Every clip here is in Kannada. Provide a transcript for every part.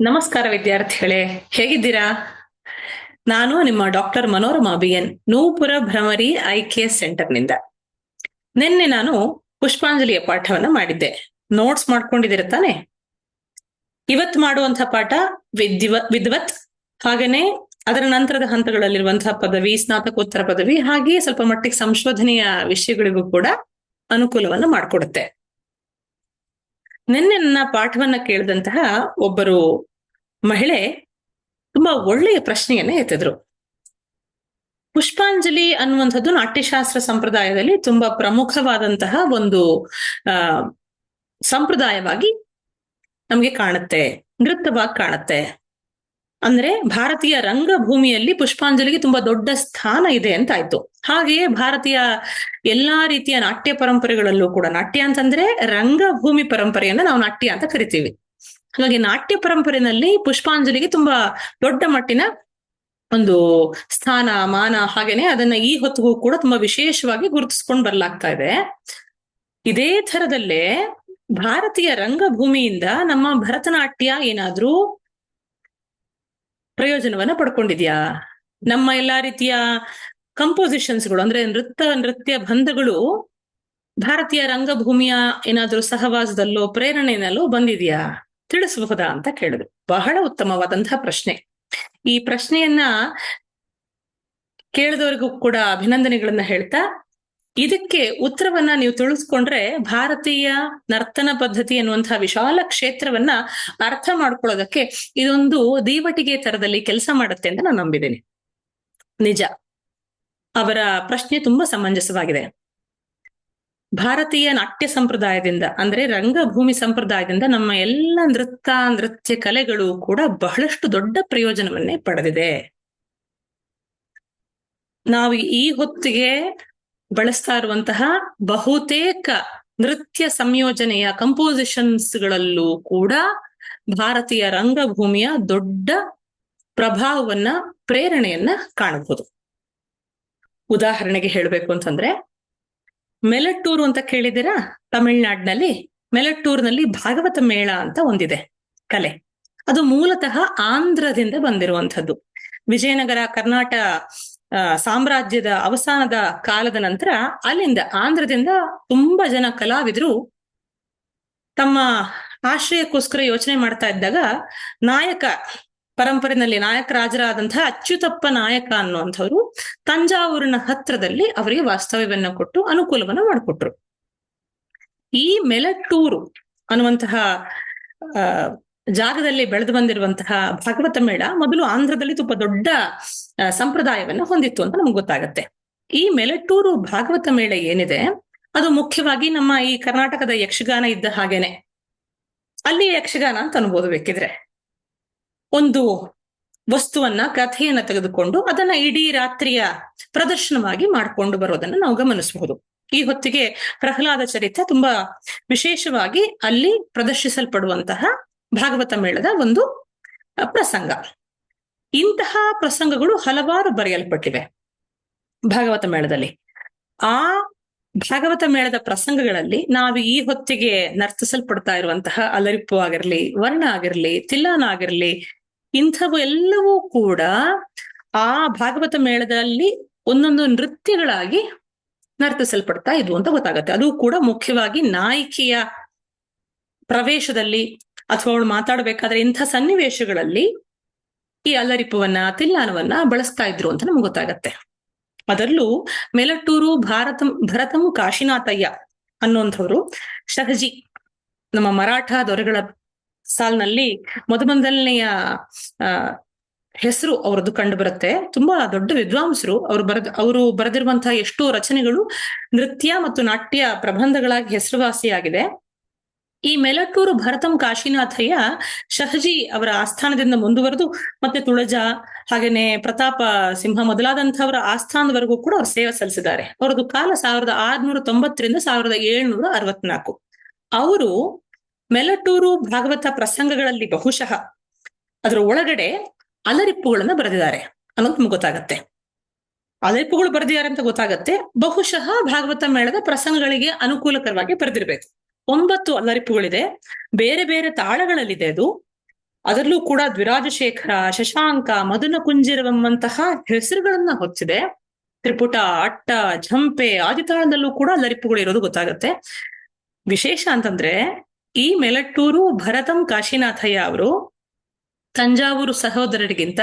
ನಮಸ್ಕಾರ ವಿದ್ಯಾರ್ಥಿಗಳೇ, ಹೇಗಿದ್ದೀರಾ? ನಾನು ನಿಮ್ಮ doctor Manorama B N Nupura Bhramari I K ಸೆಂಟರ್ನಿಂದ ನಿನ್ನೆ ನಾನು ಪುಷ್ಪಾಂಜಲಿಯ ಪಾಠವನ್ನ ಮಾಡಿದ್ದೆ. ನೋಟ್ಸ್ ಮಾಡ್ಕೊಂಡಿದ್ದೀರ ತಾನೆ? ಇವತ್ತು ಮಾಡುವಂತಹ ಪಾಠ ವಿದ್ವ ವಿದ್ವತ್, ಹಾಗೇನೆ ಅದರ ನಂತರದ ಹಂತಗಳಲ್ಲಿರುವಂತಹ ಪದವಿ, ಸ್ನಾತಕೋತ್ತರ ಪದವಿ, ಹಾಗೆಯೇ ಸ್ವಲ್ಪ ಮಟ್ಟಿಗೆ ಸಂಶೋಧನೆಯ ವಿಷಯಗಳಿಗೂ ಕೂಡ ಅನುಕೂಲವನ್ನು ಮಾಡಿಕೊಡುತ್ತೆ. ನಿನ್ನೆ ನನ್ನ ಪಾಠವನ್ನ ಕೇಳಿದಂತಹ ಒಬ್ಬರು ಮಹಿಳೆ ತುಂಬಾ ಒಳ್ಳೆಯ ಪ್ರಶ್ನೆಯನ್ನ ಎತ್ತಿದ್ರು. ಪುಷ್ಪಾಂಜಲಿ ಅನ್ನುವಂಥದ್ದು ನಾಟ್ಯಶಾಸ್ತ್ರ ಸಂಪ್ರದಾಯದಲ್ಲಿ ತುಂಬಾ ಪ್ರಮುಖವಾದಂತಹ ಒಂದು ಸಂಪ್ರದಾಯವಾಗಿ ನಮ್ಗೆ ಕಾಣುತ್ತೆ ನೃತ್ಯವಾಗಿ ಕಾಣುತ್ತೆ. ಅಂದ್ರೆ ಭಾರತೀಯ ರಂಗಭೂಮಿಯಲ್ಲಿ ಪುಷ್ಪಾಂಜಲಿಗೆ ತುಂಬಾ ದೊಡ್ಡ ಸ್ಥಾನ ಇದೆ ಅಂತ ಆಯ್ತು ಹಾಗೆಯೇ ಭಾರತೀಯ ಎಲ್ಲಾ ರೀತಿಯ ನಾಟ್ಯ ಪರಂಪರೆಗಳಲ್ಲೂ ಕೂಡ, ನಾಟ್ಯ ಅಂತಂದ್ರೆ ರಂಗಭೂಮಿ ಪರಂಪರೆಯನ್ನ ನಾವು ನಾಟ್ಯ ಅಂತ ಕರಿತೀವಿ. ಹಾಗಾಗಿ ನಾಟ್ಯ ಪರಂಪರೆಯಲ್ಲಿ ಪುಷ್ಪಾಂಜಲಿಗೆ ತುಂಬಾ ದೊಡ್ಡ ಮಟ್ಟಿನ ಒಂದು ಸ್ಥಾನ, ಮಾನ ಹಾಗೇನೆ ಅದನ್ನ ಈ ಹೊತ್ತಿಗೂ ಕೂಡ ತುಂಬಾ ವಿಶೇಷವಾಗಿ ಗುರುತಿಸ್ಕೊಂಡು ಬರ್ಲಾಗ್ತಾ ಇದೆ. ಇದೇ ತರದಲ್ಲೇ ಭಾರತೀಯ ರಂಗಭೂಮಿಯಿಂದ ನಮ್ಮ ಭರತನಾಟ್ಯ ಏನಾದ್ರೂ ಪ್ರಯೋಜನವನ್ನ ಪಡ್ಕೊಂಡಿದ್ಯಾ? ನಮ್ಮ ಎಲ್ಲಾ ರೀತಿಯ ಕಂಪೋಸಿಷನ್ಸ್ಗಳು ಅಂದ್ರೆ ನೃತ್ಯ ನೃತ್ಯ ಬಂಧಗಳು ಭಾರತೀಯ ರಂಗಭೂಮಿಯ ಏನಾದ್ರೂ ಸಹವಾಸದಲ್ಲೋ, ಪ್ರೇರಣೆನಲ್ಲೋ ಬಂದಿದ್ಯಾ? ತಿಳಿಸಬಹುದಾ ಅಂತ ಕೇಳಿದ್ರು. ಬಹಳ ಉತ್ತಮವಾದಂತಹ ಪ್ರಶ್ನೆ. ಈ ಪ್ರಶ್ನೆಯನ್ನ ಕೇಳಿದವರಿಗೂ ಕೂಡ ಅಭಿನಂದನೆಗಳನ್ನ ಹೇಳ್ತಾ, ಇದಕ್ಕೆ ಉತ್ತರವನ್ನ ನೀವು ತಿಳಿಸ್ಕೊಂಡ್ರೆ ಭಾರತೀಯ ನರ್ತನ ಪದ್ಧತಿ ಎನ್ನುವಂತಹ ವಿಶಾಲ ಕ್ಷೇತ್ರವನ್ನ ಅರ್ಥ ಮಾಡ್ಕೊಳ್ಳೋದಕ್ಕೆ ಇದೊಂದು ದೀವಟಿಗೆ ತರದಲ್ಲಿ ಕೆಲಸ ಮಾಡುತ್ತೆ ಅಂತ ನಾನು ನಂಬಿದ್ದೇನೆ. ನಿಜ. ಅವರ ಪ್ರಶ್ನೆ ತುಂಬಾ ಸಮಂಜಸವಾಗಿದೆ. ಭಾರತೀಯ ನಾಟ್ಯ ಸಂಪ್ರದಾಯದಿಂದ, ಅಂದ್ರೆ ರಂಗಭೂಮಿ ಸಂಪ್ರದಾಯದಿಂದ ನಮ್ಮ ಎಲ್ಲ ನೃತ್ಯ ನೃತ್ಯ ಕಲೆಗಳು ಕೂಡ ಬಹಳಷ್ಟು ದೊಡ್ಡ ಪ್ರಯೋಜನವನ್ನೇ ಪಡೆದಿದೆ. ನಾವು ಈ ಹೊತ್ತಿಗೆ ಬಳಸ್ತಾ ಇರುವಂತಹ ಬಹುತೇಕ ನೃತ್ಯ ಸಂಯೋಜನೆಯ ಕಂಪೋಸಿಷನ್ಸ್ ಗಳಲ್ಲೂ ಕೂಡ ಭಾರತೀಯ ರಂಗಭೂಮಿಯ ದೊಡ್ಡ ಪ್ರಭಾವವನ್ನ, ಪ್ರೇರಣೆಯನ್ನ ಕಾಣಬಹುದು. ಉದಾಹರಣೆಗೆ ಹೇಳಬೇಕು ಅಂತಂದ್ರೆ ಮೆಲಟ್ಟೂರು ಅಂತ ಕೇಳಿದ್ದೀರಾ? ತಮಿಳ್ನಾಡಿನಲ್ಲಿ ಮೆಲಟ್ಟೂರ್ನಲ್ಲಿ ಭಾಗವತ ಮೇಳ ಅಂತ ಒಂದಿದೆ ಕಲೆ. ಅದು ಮೂಲತಃ ಆಂಧ್ರದಿಂದ ಬಂದಿರುವಂಥದ್ದು. ವಿಜಯನಗರ ಕರ್ನಾಟಕ ಸಾಮ್ರಾಜ್ಯದ ಅವಸಾನದ ಕಾಲದ ನಂತರ ಅಲ್ಲಿಂದ ಆಂಧ್ರದಿಂದ ತುಂಬಾ ಜನ ಕಲಾವಿದರು ತಮ್ಮ ಆಶ್ರಯಕ್ಕೋಸ್ಕರ ಯೋಚನೆ ಮಾಡ್ತಾ ಇದ್ದಾಗ ನಾಯಕ ಪರಂಪರೆಯಲ್ಲಿ ನಾಯಕ ರಾಜರಾದಂತಹ ಅಚ್ಯುತಪ್ಪ ನಾಯಕ ಅನ್ನುವಂಥವ್ರು ತಂಜಾವೂರಿನ ಹತ್ರದಲ್ಲಿ ಅವರಿಗೆ ವಾಸ್ತವ್ಯವನ್ನ ಕೊಟ್ಟು ಅನುಕೂಲವನ್ನ ಮಾಡಿಕೊಟ್ರು. ಈ ಮೆಲಟ್ಟೂರು ಅನ್ನುವಂತಹ ಜಾಗದಲ್ಲಿ ಬೆಳೆದು ಬಂದಿರುವಂತಹ ಭಾಗವತ ಮೇಳ ಮೊದಲು ಆಂಧ್ರದಲ್ಲಿ ತುಂಬಾ ದೊಡ್ಡ ಸಂಪ್ರದಾಯವನ್ನ ಹೊಂದಿತ್ತು ಅಂತ ನಮ್ಗೆ ಗೊತ್ತಾಗತ್ತೆ. ಈ ಮೆಲಟ್ಟೂರು ಭಾಗವತ ಮೇಳ ಏನಿದೆ, ಅದು ಮುಖ್ಯವಾಗಿ ನಮ್ಮ ಈ ಕರ್ನಾಟಕದ ಯಕ್ಷಗಾನ ಇದ್ದ ಹಾಗೇನೆ. ಅಲ್ಲಿ ಯಕ್ಷಗಾನ ಅಂತ ಅನ್ಬೋದು ಬೇಕಿದ್ರೆ. ಒಂದು ವಸ್ತುವನ್ನ, ಕಥೆಯನ್ನ ತೆಗೆದುಕೊಂಡು ಅದನ್ನ ಇಡೀ ರಾತ್ರಿಯ ಪ್ರದರ್ಶನವಾಗಿ ಮಾಡಿಕೊಂಡು ಬರೋದನ್ನ ನಾವು ಗಮನಿಸಬಹುದು. ಈ ಹೊತ್ತಿಗೆ ಪ್ರಹ್ಲಾದ ಚರಿತ್ರೆ ತುಂಬಾ ವಿಶೇಷವಾಗಿ ಅಲ್ಲಿ ಪ್ರದರ್ಶಿಸಲ್ಪಡುವಂತಹ ಭಾಗವತ ಮೇಳದ ಒಂದು ಪ್ರಸಂಗ. ಇಂತಹ ಪ್ರಸಂಗಗಳು ಹಲವಾರು ಬರೆಯಲ್ಪಟ್ಟಿವೆ ಭಾಗವತ ಮೇಳದಲ್ಲಿ. ಆ ಭಾಗವತ ಮೇಳದ ಪ್ರಸಂಗಗಳಲ್ಲಿ ನಾವು ಈ ಹೊತ್ತಿಗೆ ನರ್ತಿಸಲ್ಪಡ್ತಾ ಇರುವಂತಹ ಅಲರಿಪ್ಪು ಆಗಿರ್ಲಿ, ವರ್ಣ ಆಗಿರ್ಲಿ ತಿಲ್ಲಾನ ಆಗಿರ್ಲಿ ಇಂಥವು ಎಲ್ಲವೂ ಕೂಡ ಆ ಭಾಗವತ ಮೇಳದಲ್ಲಿ ಒಂದೊಂದು ನೃತ್ಯಗಳಾಗಿ ನರ್ತಿಸಲ್ಪಡ್ತಾ ಇದ್ವು ಅಂತ ಗೊತ್ತಾಗತ್ತೆ. ಅದು ಕೂಡ ಮುಖ್ಯವಾಗಿ ನಾಯಕಿಯ ಪ್ರವೇಶದಲ್ಲಿ ಅಥವಾ ಅವಳು ಮಾತಾಡಬೇಕಾದ್ರೆ ಇಂಥ ಸನ್ನಿವೇಶಗಳಲ್ಲಿ ಈ ಅಲ್ಲರಿಪುವನ್ನ ತಿಲ್ಲಾನವನ್ನ ಬಳಸ್ತಾ ಇದ್ರು ಅಂತ ನಮ್ಗೆ ಗೊತ್ತಾಗತ್ತೆ. ಅದರಲ್ಲೂ ಮೆಲಟ್ಟೂರು ಭಾರತಂ, ಭರತಂ ಕಾಶಿನಾಥಯ್ಯ ಅನ್ನುವಂಥವ್ರು ಶಹಜಿ, ನಮ್ಮ ಮರಾಠ ದೊರೆಗಳ ಸಾಲ್ನಲ್ಲಿ ಮೊದಮೊದಲನೆಯ ಹೆಸರು ಅವರದ್ದು ಕಂಡು ಬರುತ್ತೆ ತುಂಬಾ ದೊಡ್ಡ ವಿದ್ವಾಂಸರು ಅವರು ಬರೆದ, ಅವರು ಬರೆದಿರುವಂತಹ ಎಷ್ಟೋ ರಚನೆಗಳು ನೃತ್ಯ ಮತ್ತು ನಾಟ್ಯ ಪ್ರಬಂಧಗಳಾಗಿ ಹೆಸರುವಾಸಿಯಾಗಿದೆ ಈ ಮೆಲಟೂರು ಭರತಂ ಕಾಶಿನಾಥಯ್ಯ ಶಹಜಿ ಅವರ ಆಸ್ಥಾನದಿಂದ ಮುಂದುವರೆದು ಮತ್ತೆ ತುಳಜ, ಹಾಗೇನೆ ಪ್ರತಾಪ ಸಿಂಹ ಮೊದಲಾದಂತಹವರ ಆಸ್ಥಾನದವರೆಗೂ ಕೂಡ ಅವರು ಸೇವೆ ಸಲ್ಲಿಸಿದ್ದಾರೆ. ಅವರದ್ದು ಕಾಲ ಸಾವಿರದ ಆರ್ನೂರ ತೊಂಬತ್ತರಿಂದ ಸಾವಿರದ ಏಳ್ನೂರ ಅರವತ್ನಾಲ್ಕು. ಅವರು ಮೆಲಟ್ಟೂರು ಭಾಗವತ ಪ್ರಸಂಗಗಳಲ್ಲಿ ಬಹುಶಃ ಅದರ ಒಳಗಡೆ ಅಲರಿಪ್ಪುಗಳನ್ನ ಬರೆದಿದ್ದಾರೆ. ಅನ್ನೋದು ನಮ್ಗೆ ಗೊತ್ತಾಗತ್ತೆ. ಅಲರಿಪ್ಪುಗಳು ಬರೆದಿದ್ದಾರೆ ಅಂತ ಗೊತ್ತಾಗತ್ತೆ. ಬಹುಶಃ ಭಾಗವತ ಮೇಳದ ಪ್ರಸಂಗಗಳಿಗೆ ಅನುಕೂಲಕರವಾಗಿ ಬರೆದಿರ್ಬೇಕು. ಒಂಬತ್ತು ಅಲರಿಪ್ಪುಗಳಿದೆ. ಬೇರೆ ಬೇರೆ ತಾಳಗಳಲ್ಲಿದೆ ಅದು. ಅದರಲ್ಲೂ ಕೂಡ ದ್ವಿರಾಜಶೇಖರ, ಶಶಾಂಕ ಮದನ ಕುಂಜಿರವಂತಹ ಹೆಸರುಗಳನ್ನ ಹೊಚ್ಚಿದೆ ತ್ರಿಪುಟ, ಅಟ್ಟ, ಝಂಪೆ, ಆದಿತಾಳದಲ್ಲೂ ಕೂಡ ಅಲರಿಪ್ಪುಗಳು ಇರೋದು ಗೊತ್ತಾಗತ್ತೆ. ವಿಶೇಷ ಅಂತಂದ್ರೆ ಈ ಮೆಲಟ್ಟೂರು ಭರತಂ ಕಾಶಿನಾಥಯ್ಯ ಅವರು ತಂಜಾವೂರು ಸಹೋದರರಿಗಿಂತ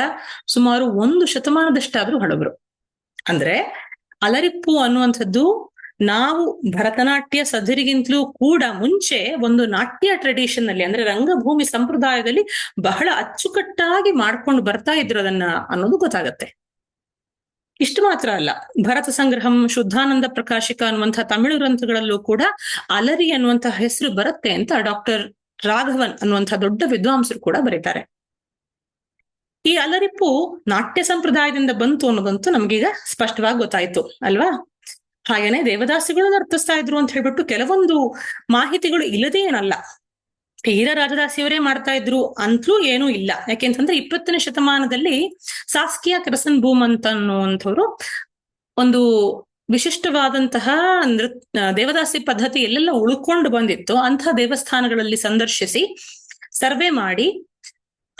ಸುಮಾರು ಒಂದು ಶತಮಾನದಷ್ಟಾದ್ರೂ ಹಳಬರು. ಅಂದ್ರೆ ಅಲರಿಪ್ಪು ಅನ್ನುವಂಥದ್ದು ನಾವು ಭರತನಾಟ್ಯ ಸದರಿಗಿಂತಲೂ ಕೂಡ ಮುಂಚೆ ಒಂದು ನಾಟ್ಯ ಟ್ರೆಡಿಷನ್ ಅಲ್ಲಿ ಅಂದ್ರೆ ರಂಗಭೂಮಿ ಸಂಪ್ರದಾಯದಲ್ಲಿ ಬಹಳ ಅಚ್ಚುಕಟ್ಟಾಗಿ ಮಾಡ್ಕೊಂಡು ಬರ್ತಾ ಇದ್ರು ಅದನ್ನ ಅನ್ನೋದು ಗೊತ್ತಾಗತ್ತೆ. ಇಷ್ಟು ಮಾತ್ರ ಅಲ್ಲ. ಭರತ ಸಂಗ್ರಹಂ, ಶುದ್ಧಾನಂದ ಪ್ರಕಾಶಿಕ ಅನ್ನುವಂತಹ ತಮಿಳು ಗ್ರಂಥಗಳಲ್ಲೂ ಕೂಡ ಅಲರಿ ಅನ್ನುವಂತಹ ಹೆಸರು ಬರುತ್ತೆ ಅಂತ ಡಾಕ್ಟರ್ ರಾಘವನ್ ಅನ್ನುವಂತಹ ದೊಡ್ಡ ವಿದ್ವಾಂಸರು ಕೂಡ ಬರೀತಾರೆ. ಈ ಅಲರಿಪು ನಾಟ್ಯ ಸಂಪ್ರದಾಯದಿಂದ ಬಂತು ಅನ್ನೋದಂತೂ ನಮ್ಗೀಗ ಸ್ಪಷ್ಟವಾಗಿ ಗೊತ್ತಾಯ್ತು, ಅಲ್ವಾ? ಹಾಗೇನೆ ದೇವದಾಸಿಗಳು ನರ್ತಿಸ್ತಾ ಇದ್ರು ಅಂತ ಹೇಳ್ಬಿಟ್ಟು ಕೆಲವೊಂದು ಮಾಹಿತಿಗಳು ಇಲ್ಲದೇ ಏನಲ್ಲ. ತೀರ ರಾಜದಾಸಿಯವರೇ ಮಾಡ್ತಾ ಇದ್ರು ಅಂತಲೂ ಏನೂ ಇಲ್ಲ. ಯಾಕೆಂತಂದ್ರೆ ಇಪ್ಪತ್ತನೇ ಶತಮಾನದಲ್ಲಿ ಸಾಸ್ಕಿಯಾ ಕರಸನ್ ಭೂಮ್ ಅಂತ ಅನ್ನುವಂಥವ್ರು ಒಂದು ವಿಶಿಷ್ಟವಾದಂತಹ ನೃತ್ಯ ದೇವದಾಸಿ ಪದ್ಧತಿ ಎಲ್ಲೆಲ್ಲ ಉಳ್ಕೊಂಡು ಬಂದಿತ್ತು. ಅಂತಹ ದೇವಸ್ಥಾನಗಳಲ್ಲಿ ಸಂದರ್ಶಿಸಿ ಸರ್ವೆ ಮಾಡಿ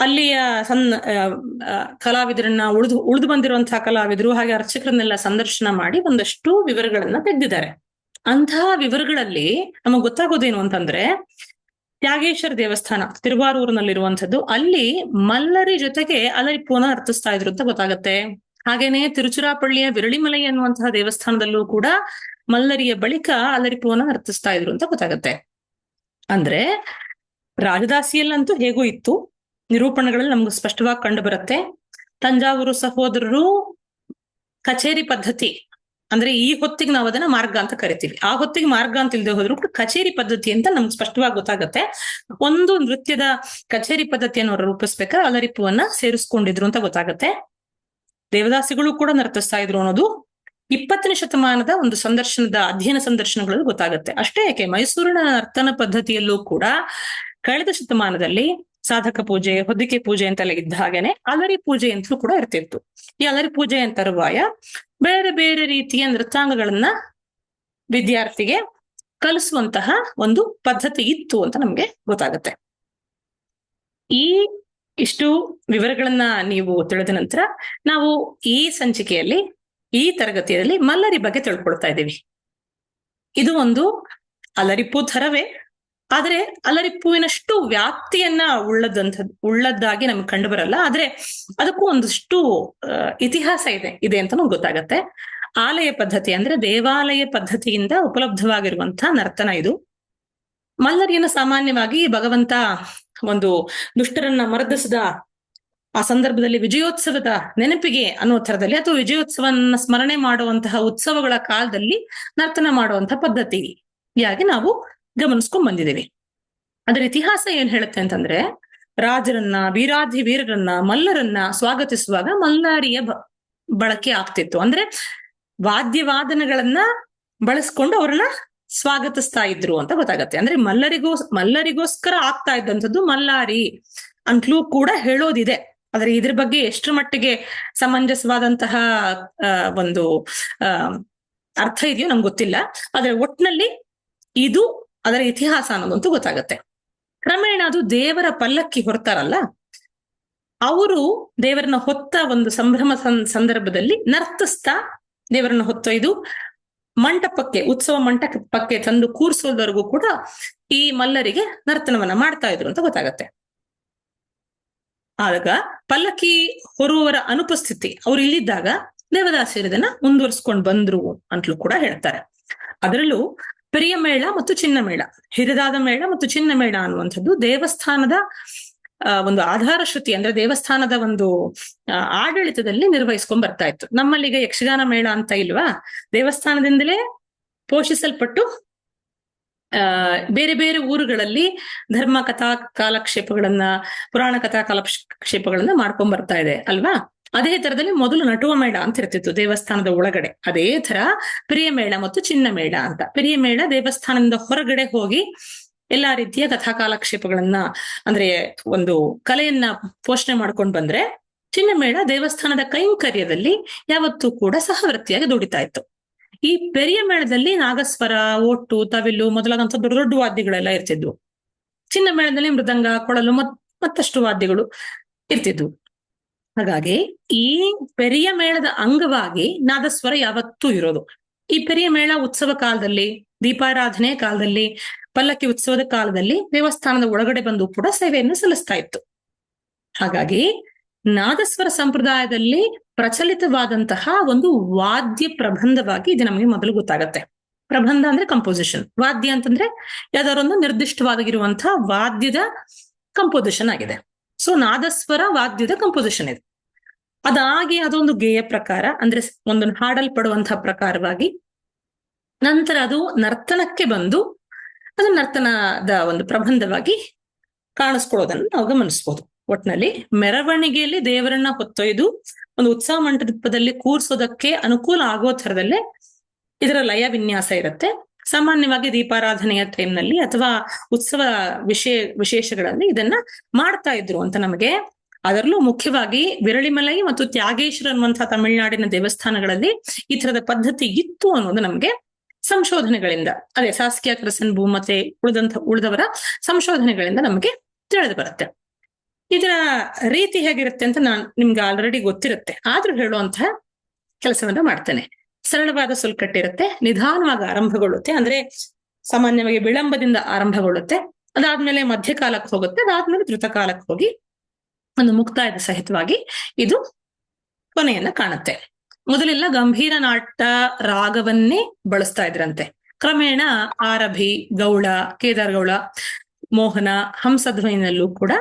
ಅಲ್ಲಿಯ ಸನ್ ಕಲಾವಿದರನ್ನ ಉಳಿದು ಉಳಿದು ಬಂದಿರುವಂತಹ ಕಲಾವಿದರು ಹಾಗೆ ಅರ್ಚಕರನ್ನೆಲ್ಲ ಸಂದರ್ಶನ ಮಾಡಿ ಒಂದಷ್ಟು ವಿವರಗಳನ್ನ ತೆಗೆದಿದ್ದಾರೆ. ಅಂತಹ ವಿವರಗಳಲ್ಲಿ ನಮಗ್ ಗೊತ್ತಾಗೋದೇನು ಅಂತಂದ್ರೆ ತ್ಯಾಗೇಶ್ವರ ದೇವಸ್ಥಾನ, ತಿರುವಾರೂರಿನಲ್ಲಿರುವಂಥದ್ದು, ಅಲ್ಲಿ ಮಲ್ಲರಿ ಜೊತೆಗೆ ಅಲರಿಪ್ಪುವನ್ನ ಅರ್ಥಿಸ್ತಾ ಇದ್ರು ಅಂತ ಗೊತ್ತಾಗತ್ತೆ. ಹಾಗೇನೆ ತಿರುಚುರಾಪಳ್ಳಿಯ ವಿರಳಿಮಲೈ ಅನ್ನುವಂತಹ ದೇವಸ್ಥಾನದಲ್ಲೂ ಕೂಡ ಮಲ್ಲರಿಯ ಬಳಿಕ ಅಲರಿಪ್ಪುವನ್ನ ಅರ್ಥಿಸ್ತಾ ಇದ್ರು ಅಂತ ಗೊತ್ತಾಗತ್ತೆ. ಅಂದ್ರೆ ರಾಜದಾಸಿಯಲ್ಲಂತೂ ಹೇಗೂ ಇತ್ತು. ನಿರೂಪಣೆಗಳಲ್ಲಿ ನಮ್ಗೆ ಸ್ಪಷ್ಟವಾಗಿ ಕಂಡು ಬರುತ್ತೆ. ತಂಜಾವೂರು ಸಹೋದರರು ಕಚೇರಿ ಪದ್ಧತಿ ಅಂದ್ರೆ ಈ ಹೊತ್ತಿಗೆ ನಾವು ಅದನ್ನ ಮಾರ್ಗ ಅಂತ ಕರಿತೀವಿ. ಆ ಹೊತ್ತಿಗೆ ಮಾರ್ಗ ಅಂತ ಇಲ್ದೆ ಹೋದ್ರು ಕೂಡ ಕಚೇರಿ ಪದ್ಧತಿ ಅಂತ ನಮ್ಗೆ ಸ್ಪಷ್ಟವಾಗಿ ಗೊತ್ತಾಗತ್ತೆ. ಒಂದು ನೃತ್ಯದ ಕಚೇರಿ ಪದ್ಧತಿಯನ್ನು ಅವರು ರೂಪಿಸ್ಬೇಕಾದ್ರೆ ಅಲರಿಪುವನ್ನ ಸೇರಿಸ್ಕೊಂಡಿದ್ರು ಅಂತ ಗೊತ್ತಾಗತ್ತೆ. ದೇವದಾಸಿಗಳು ಕೂಡ ನರ್ತಿಸ್ತಾ ಇದ್ರು ಅನ್ನೋದು ಇಪ್ಪತ್ತನೇ ಶತಮಾನದ ಒಂದು ಸಂದರ್ಶನದ ಅಧ್ಯಯನ ಸಂದರ್ಶನಗಳಲ್ಲಿ ಗೊತ್ತಾಗುತ್ತೆ. ಅಷ್ಟೇ ಯಾಕೆ ಮೈಸೂರಿನ ನರ್ತನ ಪದ್ಧತಿಯಲ್ಲೂ ಕೂಡ ಕಳೆದ ಶತಮಾನದಲ್ಲಿ ಸಾಧಕ ಪೂಜೆ, ಹೊದಿಕೆ ಪೂಜೆ ಅಂತೆಲ್ಲ ಇದ್ದ ಹಾಗೇನೆ ಅಲರಿ ಪೂಜೆ ಅಂತಲೂ ಕೂಡ ಇರ್ತಿತ್ತು. ಈ ಅಲರಿ ಪೂಜೆ ತರುವಾಯ ಬೇರೆ ಬೇರೆ ರೀತಿಯ ನೃತ್ಯಾಂಗಗಳನ್ನ ವಿದ್ಯಾರ್ಥಿಗೆ ಕಲಿಸುವಂತಹ ಒಂದು ಪದ್ಧತಿ ಇತ್ತು ಅಂತ ನಮ್ಗೆ ಗೊತ್ತಾಗುತ್ತೆ. ಈ ಇಷ್ಟು ವಿವರಗಳನ್ನ ನೀವು ತಿಳಿದ ನಂತರ ನಾವು ಈ ಸಂಚಿಕೆಯಲ್ಲಿ, ಈ ತರಗತಿಯಲ್ಲಿ ಮಲ್ಲರಿ ಬಗ್ಗೆ ತಿಳ್ಕೊಳ್ತಾ ಇದ್ದೀವಿ. ಇದು ಒಂದು ಅಲರಿಪು ಥರವೇ ಆದ್ರೆ ಅಲರಿಪ್ಪುವಿನಷ್ಟು ವ್ಯಾಪ್ತಿಯನ್ನ ಉಳ್ಳದಂಥದ್ದು ಉಳ್ಳದ್ದಾಗಿ ನಮ್ಗೆ ಕಂಡು ಬರಲ್ಲ ಆದ್ರೆ ಅದಕ್ಕೂ ಒಂದಷ್ಟು ಇತಿಹಾಸ ಇದೆ ಇದೆ ಅಂತ ನಮ್ಗೆ ಗೊತ್ತಾಗತ್ತೆ. ಆಲಯ ಪದ್ಧತಿ ಅಂದ್ರೆ ದೇವಾಲಯ ಪದ್ಧತಿಯಿಂದ ಉಪಲಬ್ಧವಾಗಿರುವಂತಹ ನರ್ತನ ಇದು. ಮಲ್ಲರಿಯನ್ನು ಸಾಮಾನ್ಯವಾಗಿ ಭಗವಂತ ಒಂದು ದುಷ್ಟರನ್ನ ಮರದಿಸದ ಆ ಸಂದರ್ಭದಲ್ಲಿ ವಿಜಯೋತ್ಸವದ ನೆನಪಿಗೆ ಅನ್ನೋ ಥರದಲ್ಲಿ ಅಥವಾ ವಿಜಯೋತ್ಸವನ್ನ ಸ್ಮರಣೆ ಮಾಡುವಂತಹ ಉತ್ಸವಗಳ ಕಾಲದಲ್ಲಿ ನರ್ತನ ಮಾಡುವಂತಹ ಪದ್ಧತಿಯಾಗಿ ನಾವು ಗಮನಿಸ್ಕೊಂಡ್ ಬಂದಿದ್ದೀವಿ. ಅದರ ಇತಿಹಾಸ ಏನ್ ಹೇಳುತ್ತೆ ಅಂತಂದ್ರೆ, ರಾಜರನ್ನ, ವೀರಾಧಿ ವೀರರನ್ನ, ಮಲ್ಲರನ್ನ ಸ್ವಾಗತಿಸುವಾಗ ಮಲ್ಲಾರಿಯ ಬಳಕೆ ಆಗ್ತಿತ್ತು. ಅಂದ್ರೆ ವಾದ್ಯವಾದನಗಳನ್ನ ಬಳಸ್ಕೊಂಡು ಅವ್ರನ್ನ ಸ್ವಾಗತಿಸ್ತಾ ಇದ್ರು ಅಂತ ಗೊತ್ತಾಗತ್ತೆ. ಅಂದ್ರೆ ಮಲ್ಲರಿಗೋ, ಮಲ್ಲರಿಗೋಸ್ಕರ ಆಗ್ತಾ ಇದ್ದಂಥದ್ದು ಮಲ್ಲಾರಿ ಅಂತಲೂ ಕೂಡ ಹೇಳೋದಿದೆ. ಆದ್ರೆ ಇದ್ರ ಬಗ್ಗೆ ಎಷ್ಟರ ಮಟ್ಟಿಗೆ ಸಮಂಜಸವಾದಂತಹ ಒಂದು ಅರ್ಥ ಇದೆಯೋ ನಮ್ಗೆ ಗೊತ್ತಿಲ್ಲ. ಆದ್ರೆ ಒಟ್ನಲ್ಲಿ ಇದು ಅದರ ಇತಿಹಾಸ ಅನ್ನೋದಂತೂ ಗೊತ್ತಾಗತ್ತೆ. ಕ್ರಮೇಣ ಅದು ದೇವರ ಪಲ್ಲಕ್ಕಿ ಹೊರ್ತಾರಲ್ಲ, ಅವರು ದೇವರನ್ನ ಹೊತ್ತ ಒಂದು ಸಂಭ್ರಮ ಸಂದರ್ಭದಲ್ಲಿ ನರ್ತಿಸ್ತಾ ದೇವರನ್ನ ಹೊತ್ತೊಯ್ದು ಮಂಟಪಕ್ಕೆ, ಉತ್ಸವ ಮಂಟಪಕ್ಕೆ ತಂದು ಕೂರಿಸೋದವರೆಗೂ ಕೂಡ ಈ ಮಲ್ಲರಿಗೆ ನರ್ತನವನ್ನ ಮಾಡ್ತಾ ಇದ್ರು ಅಂತ ಗೊತ್ತಾಗತ್ತೆ. ಆಗ ಪಲ್ಲಕ್ಕಿ ಹೊರುವವರ ಅನುಪಸ್ಥಿತಿ, ಅವ್ರು ಇಲ್ಲಿದ್ದಾಗ ದೇವದಾಸಿಯರು ಇದನ್ನ ಮುಂದುವರ್ಸ್ಕೊಂಡ್ ಬಂದ್ರು ಅಂತಲೂ ಕೂಡ ಹೇಳ್ತಾರೆ. ಅದರಲ್ಲೂ ಪ್ರಿಯ ಮೇಳ ಮತ್ತು ಚಿನ್ನ ಮೇಳ. ಹಿರಿದಾದ ಮೇಳ ಮತ್ತು ಚಿನ್ನ ಮೇಳ ಅನ್ನುವಂಥದ್ದು ದೇವಸ್ಥಾನದ ಒಂದು ಆಧಾರ ಶ್ರುತಿ ಅಂದ್ರೆ ದೇವಸ್ಥಾನದ ಒಂದು ಆಡಳಿತದಲ್ಲಿ ನಿರ್ವಹಿಸ್ಕೊಂಡ್ ಬರ್ತಾ ಇತ್ತು. ನಮ್ಮಲ್ಲಿ ಈಗ ಯಕ್ಷಗಾನ ಮೇಳ ಅಂತ ಇಲ್ವಾ? ದೇವಸ್ಥಾನದಿಂದಲೇ ಪೋಷಿಸಲ್ಪಟ್ಟು, ಆ, ಬೇರೆ ಬೇರೆ ಊರುಗಳಲ್ಲಿ ಧರ್ಮ ಕಥಾ ಕಾಲಕ್ಷೇಪಗಳನ್ನ, ಪುರಾಣ ಕಥಾ ಕಾಲಕ್ಷೇಪಗಳನ್ನ ಮಾಡ್ಕೊಂಡ್ ಬರ್ತಾ ಇದೆ ಅಲ್ವಾ? ಅದೇ ತರದಲ್ಲಿ ಮೊದಲು ನಟುವ ಮೇಳ ಅಂತ ಇರ್ತಿತ್ತು ದೇವಸ್ಥಾನದ ಒಳಗಡೆ. ಅದೇ ತರ ಪ್ರಿಯ ಮೇಳ ಮತ್ತು ಚಿನ್ನ ಮೇಳ ಅಂತ. ಪ್ರಿಯ ಮೇಳ ದೇವಸ್ಥಾನದಿಂದ ಹೊರಗಡೆ ಹೋಗಿ ಎಲ್ಲಾ ರೀತಿಯ ಕಥಾ ಕಾಲಕ್ಷೇಪಗಳನ್ನ ಅಂದ್ರೆ ಒಂದು ಕಲೆಯನ್ನ ಪೋಷಣೆ ಮಾಡ್ಕೊಂಡು ಬಂದ್ರೆ ಚಿನ್ನ ಮೇಳ ದೇವಸ್ಥಾನದ ಕೈಂಕರ್ಯದಲ್ಲಿ ಯಾವತ್ತೂ ಕೂಡ ಸಹವೃತ್ತಿಯಾಗಿ ದುಡಿತಾ ಇತ್ತು. ಈ ಪೆರಿಯ ಮೇಳದಲ್ಲಿ ನಾಗಸ್ವರ ಒಟ್ಟು ತವಿಲು ಮೊದಲಾದಂತ ದೊಡ್ಡ ದೊಡ್ಡ ವಾದ್ಯಗಳೆಲ್ಲ ಇರ್ತಿದ್ವು. ಚಿನ್ನ ಮೇಳದಲ್ಲಿ ಮೃದಂಗ, ಕೊಳಲು ಮತ್ ಮತ್ತಷ್ಟು ವಾದ್ಯಗಳು ಇರ್ತಿದ್ವು. ಹಾಗಾಗಿ ಈ ಪೆರಿಯ ಮೇಳದ ಅಂಗವಾಗಿ ನಾದಸ್ವರ ಯಾವತ್ತೂ ಇರೋದು. ಈ ಪೆರಿಯ ಮೇಳ ಉತ್ಸವ ಕಾಲದಲ್ಲಿ, ದೀಪಾರಾಧನೆ ಕಾಲದಲ್ಲಿ, ಪಲ್ಲಕ್ಕಿ ಉತ್ಸವದ ಕಾಲದಲ್ಲಿ ದೇವಸ್ಥಾನದ ಒಳಗಡೆ ಬಂದು ಕೂಡ ಸೇವೆಯನ್ನು ಸಲ್ಲಿಸ್ತಾ ಇತ್ತು. ಹಾಗಾಗಿ ನಾದಸ್ವರ ಸಂಪ್ರದಾಯದಲ್ಲಿ ಪ್ರಚಲಿತವಾದಂತಹ ಒಂದು ವಾದ್ಯ ಪ್ರಬಂಧವಾಗಿ ಇದು ನಮಗೆ ಮೊದಲು ಗೊತ್ತಾಗತ್ತೆ. ಪ್ರಬಂಧ ಅಂದ್ರೆ ಕಂಪೋಸಿಷನ್ ವಾದ್ಯ ಅಂತಂದ್ರೆ ಯಾವ್ದಾರೊಂದು ನಿರ್ದಿಷ್ಟವಾಗಿರುವಂತಹ ವಾದ್ಯದ ಕಂಪೋಸಿಷನ್ ಆಗಿದೆ. ಸೊ ನಾದಸ್ವರ ವಾದ್ಯದ ಕಂಪೋಸಿಷನ್ ಇದು. ಅದಾಗಿ ಅದೊಂದು ಗೇಯ ಪ್ರಕಾರ, ಅಂದ್ರೆ ಒಂದನ್ನು ಹಾಡಲ್ಪಡುವಂತಹ ಪ್ರಕಾರವಾಗಿ, ನಂತರ ಅದು ನರ್ತನಕ್ಕೆ ಬಂದು, ಅದು ನರ್ತನದ ಒಂದು ಪ್ರಬಂಧವಾಗಿ ಕಾಣಿಸ್ಕೊಳ್ಳೋದನ್ನು ನಾವು ಗಮನಿಸ್ಬೋದು. ಒಟ್ನಲ್ಲಿ ಮೆರವಣಿಗೆಯಲ್ಲಿ ದೇವರನ್ನ ಹೊತ್ತೊಯ್ದು, ಒಂದು ಉತ್ಸವ ಮಂಟಪದಲ್ಲಿ ಕೂರ್ಸೋದಕ್ಕೆ ಅನುಕೂಲ ಆಗೋ ಥರದಲ್ಲೇ ಇದರ ಲಯ ವಿನ್ಯಾಸ ಇರುತ್ತೆ. ಸಾಮಾನ್ಯವಾಗಿ ದೀಪಾರಾಧನೆಯ ಟೈಮ್ನಲ್ಲಿ ಅಥವಾ ಉತ್ಸವ ವಿಷಯ, ವಿಶೇಷಗಳಲ್ಲಿ ಇದನ್ನ ಮಾಡ್ತಾ ಇದ್ರು ಅಂತ ನಮಗೆ. ಅದರಲ್ಲೂ ಮುಖ್ಯವಾಗಿ ವಿರಳಿಮಲೈ ಮತ್ತು ತ್ಯಾಗೇಶ್ವರ ಅನ್ನುವಂತಹ ತಮಿಳುನಾಡಿನ ದೇವಸ್ಥಾನಗಳಲ್ಲಿ ಈ ತರದ ಪದ್ಧತಿ ಇತ್ತು ಅನ್ನೋದು ನಮಗೆ ಸಂಶೋಧನೆಗಳಿಂದ. ಅದೇ ಸಾಸ್ಕಿಯ ಕ್ರಸನ್ ಭೂ ಮತ್ತೆ ಉಳಿದಂತ ಉಳಿದವರ ಸಂಶೋಧನೆಗಳಿಂದ ನಮಗೆ ತಿಳಿದು ಬರುತ್ತೆ. ಇದರ ರೀತಿ ಹೇಗಿರುತ್ತೆ ಅಂತ ನಾನು ನಿಮ್ಗೆ ಆಲ್ರೆಡಿ ಗೊತ್ತಿರುತ್ತೆ. ಆದ್ರೂ ಹೇಳುವಂತಹ ಕೆಲಸವನ್ನ ಮಾಡ್ತೇನೆ. ಸರಳವಾದ ಸುಲ್ಕಟ್ಟಿರುತ್ತೆ ನಿಧಾನವಾಗಿ ಆರಂಭಗೊಳ್ಳುತ್ತೆ, ಅಂದ್ರೆ ಸಾಮಾನ್ಯವಾಗಿ ವಿಳಂಬದಿಂದ ಆರಂಭಗೊಳ್ಳುತ್ತೆ, ಅದಾದ್ಮೇಲೆ ಮಧ್ಯಕಾಲಕ್ಕೆ ಹೋಗುತ್ತೆ, ಅದಾದ್ಮೇಲೆ ಧೃತಕಾಲಕ್ಕೆ ಹೋಗಿ ಒಂದು ಮುಕ್ತಾಯದ ಸಹಿತವಾಗಿ ಇದು ಕೊನೆಯನ್ನ ಕಾಣುತ್ತೆ. ಮೊದಲೆಲ್ಲ ಗಂಭೀರ ನಾಟ ರಾಗವನ್ನೇ ಬಳಸ್ತಾ ಇದ್ರಂತೆ. ಕ್ರಮೇಣ ಆರಭಿ, ಗೌಳ ಕೇದಾರ್ಗೌಳ ಮೋಹನ, ಹಂಸಧ್ವನಿನಲ್ಲೂ ಕೂಡ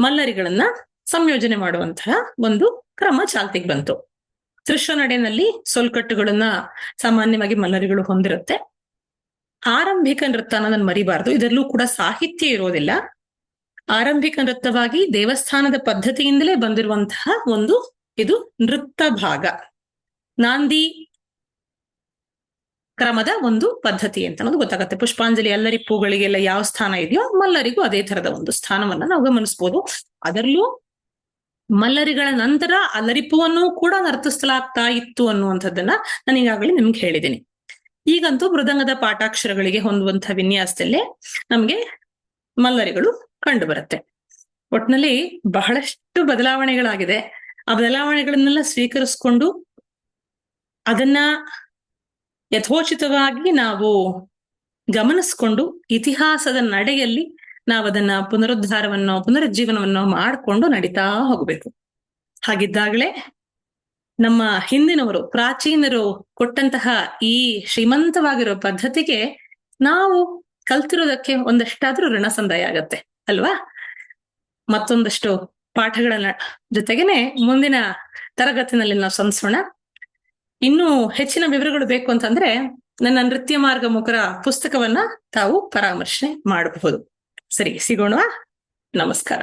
ಮಲ್ಲರಿಗಳನ್ನ ಸಂಯೋಜನೆ ಮಾಡುವಂತಹ ಒಂದು ಕ್ರಮ ಚಾಲ್ತಿಗೆ ಬಂತು. ದೃಶ್ಯ ನಡೆಯಲ್ಲಿ ಸೊಲ್ಕಟ್ಟುಗಳನ್ನ ಸಾಮಾನ್ಯವಾಗಿ ಮಲ್ಲರಿಗಳು ಹೊಂದಿರುತ್ತೆ. ಆರಂಭಿಕ ನೃತ್ಯ ಅನ್ನೋದನ್ನ ಮರಿಬಾರ್ದು. ಇದರಲ್ಲೂ ಕೂಡ ಸಾಹಿತ್ಯ ಇರೋದಿಲ್ಲ. ಆರಂಭಿಕ ನೃತ್ಯವಾಗಿ ದೇವಸ್ಥಾನದ ಪದ್ಧತಿಯಿಂದಲೇ ಬಂದಿರುವಂತಹ ಒಂದು ಇದು ನೃತ್ಯ ಭಾಗ. ನಾಂದಿ ಕ್ರಮದ ಒಂದು ಪದ್ಧತಿ ಅಂತ ಅನ್ನೋದು ಗೊತ್ತಾಗುತ್ತೆ. ಪುಷ್ಪಾಂಜಲಿ ಎಲ್ಲರಿ ಪೂಗಳಿಗೆಲ್ಲ ಯಾವ ಸ್ಥಾನ ಇದೆಯೋ ಮಲ್ಲರಿಗೂ ಅದೇ ತರದ ಒಂದು ಸ್ಥಾನವನ್ನ ನಾವು ಗಮನಿಸಬಹುದು ಅದರಲ್ಲೂ ಮಲ್ಲರಿಗಳ ನಂತರ ಅಲರಿಪುವನ್ನು ಕೂಡ ನರ್ತಿಸಲಾಗ್ತಾ ಇತ್ತು ಅನ್ನುವಂಥದ್ದನ್ನ ನಾನು ಈಗಾಗಲೇ ನಿಮ್ಗೆ ಹೇಳಿದ್ದೀನಿ. ಈಗಂತೂ ಮೃದಂಗದ ಪಾಠಾಕ್ಷರಗಳಿಗೆ ಹೊಂದುವಂತಹ ವಿನ್ಯಾಸದಲ್ಲಿ ನಮ್ಗೆ ಮಲ್ಲರಿಗಳು ಕಂಡು ಬರುತ್ತೆ ಒಟ್ನಲ್ಲಿ ಬಹಳಷ್ಟು ಬದಲಾವಣೆಗಳಾಗಿದೆ. ಆ ಬದಲಾವಣೆಗಳನ್ನೆಲ್ಲ ಸ್ವೀಕರಿಸ್ಕೊಂಡು ಅದನ್ನ ಯಥೋಚಿತವಾಗಿ ನಾವು ಗಮನಿಸ್ಕೊಂಡು ಇತಿಹಾಸದ ನಡೆಯಲ್ಲಿ ನಾವು ಅದನ್ನ ಪುನರುದ್ಧಾರವನ್ನೋ, ಪುನರುಜ್ಜೀವನವನ್ನೋ ಮಾಡಿಕೊಂಡು ನಡೀತಾ ಹೋಗ್ಬೇಕು. ಹಾಗಿದ್ದಾಗಲೇ ನಮ್ಮ ಹಿಂದಿನವರು, ಪ್ರಾಚೀನರು ಕೊಟ್ಟಂತಹ ಈ ಶ್ರೀಮಂತವಾಗಿರೋ ಪದ್ಧತಿಗೆ ನಾವು ಕಲ್ತಿರೋದಕ್ಕೆ ಒಂದಷ್ಟಾದ್ರೂ ಋಣ ಸಂದಾಯ ಆಗತ್ತೆ, ಅಲ್ವಾ? ಮತ್ತೊಂದಷ್ಟು ಪಾಠಗಳ ಜೊತೆಗೇನೆ ಮುಂದಿನ ತರಗತಿನಲ್ಲಿ ನಾವು ಸಂಸೋಣ ಇನ್ನೂ ಹೆಚ್ಚಿನ ವಿವರಗಳು ಬೇಕು ಅಂತಂದ್ರೆ ನನ್ನ ನೃತ್ಯ ಮಾರ್ಗ ಮುಖರ ಪುಸ್ತಕವನ್ನ ತಾವು ಪರಾಮರ್ಶೆ ಮಾಡಬಹುದು. ಸರಿ ಸಿಗೋಣ ನಮಸ್ಕಾರ.